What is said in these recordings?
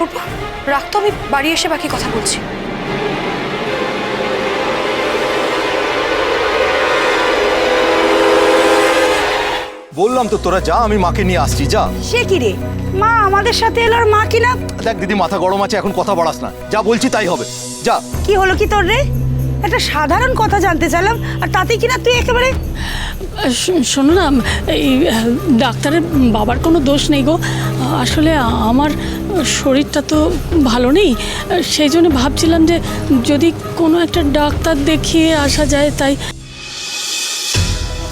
করব? রাখতো আমি বাড়ি এসে বাকি কথা বলছি। বললাম তো তোরা যা আমি মাকে নিয়ে আসছি যা। সে কি রে? মা আমাদের সাথে এলো আর মা কি না? দেখ দিদি মাথা গরম আছে এখন কথা বাড়াস না। যা বলছি তাই হবে। যা। কি হলো কি তোর রে? একটা সাধারণ কথা জানতে চাইলাম আর তাতে কিনা তুই একেবারে শোনো না এই ডাক্তারের বাবার কোনো দোষ নেই গো। আসলে আমার শরীরটা তো ভালো নেই। সেই জন্য ভাবছিলাম যে যদি কোনো একটা ডাক্তার দেখিয়ে আসা যায় তাই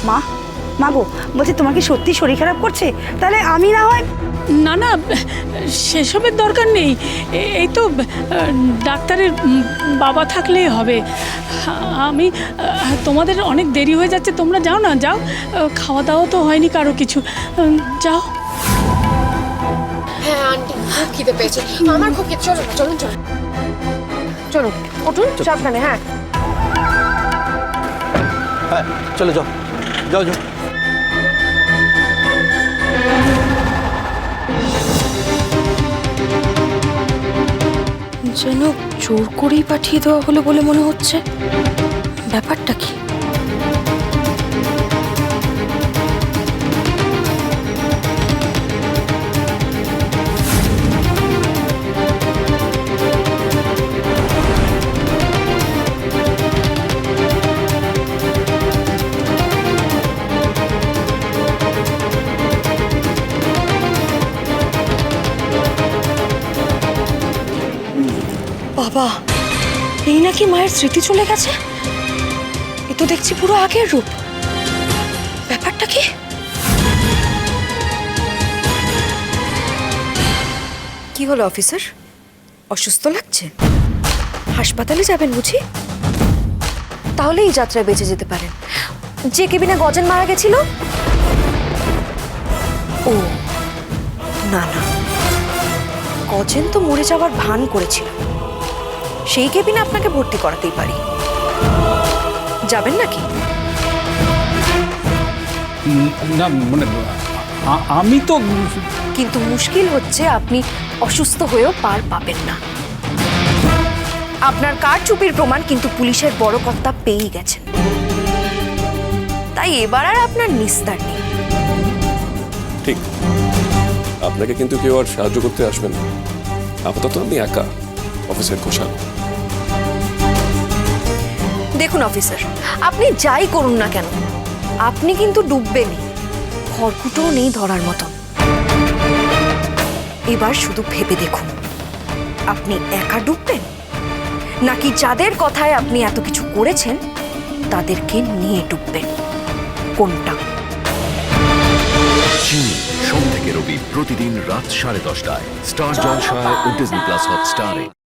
মা মা গো বলছি তোমার কি সত্যি শরীর খারাপ করছে? তাহলে আমি না হয় না না সেসবের দরকার নেই। এই তো ডাক্তারের বাবা থাকলেই হবে। আমি তোমাদের অনেক দেরি হয়ে যাচ্ছে তোমরা যাও না যাও। খাওয়া দাওয়া তো হয়নি কারও কিছু। যাও। হ্যাঁ আন্টি খুব খিদে পেয়েছে। আমার খুব খিদে চলুন চলুন চলুন। চলুন উঠুন সাবধানে হ্যাঁ। হ্যাঁ চলে যাও। যাও যাও। যেন জোর করেই পাঠিয়ে দেওয়া হলো বলে মনে হচ্ছে। ব্যাপারটা কি? বাবা, এই নাকি মায়ের স্মৃতি চলে গেছে? এ তো দেখছি পুরো আগের রূপ। ব্যাপারটা কি? কি হলো, অফিসার? অসুস্থ লাগছে? হাসপাতালে যাবেন বুঝি? তাহলে এই যাত্রায় বেঁচে যেতে পারেন। যে কেবিনে গজেন মারা গেছিল? ও, না না। গজেন তো মরে যাওয়ার ভান করেছিল। সেই কেবিনে আপনাকে ভর্তি করাতেই পারি। যাবেন নাকি? না মানে আমি তো কিন্তু মুশকিল হচ্ছে আপনি অসুস্থ হয়েও পার পাবেন না। আপনার কার চুপির প্রমাণ কিন্তু পুলিশের বড় কর্তা পেয়েই গেছেন। তাই এবার আর আপনার নিস্তার নেই। ঠিক। আপনাকে কিন্তু কেউ আর সাহায্য করতে আসবেন না। আপাতত আমি একা। অফিসের ঘোষাল দেখুন অফিসার আপনি যাই করুন না কেন আপনি কিন্তু ডুববেনই খড়কুটোও নেই ধরার মতন। এবার শুধু ভেবে দেখুন আপনি একা ডুববেন? নাকি যাদের কথায় আপনি এত কিছু করেছেন তাদেরকে নিয়ে ডুববেন? কোনটা? সোম থেকে রবি প্রতিদিন রাত সাড়ে দশটায়। স্টার জলসায় ও ডিজনি প্লাস হটস্টারে।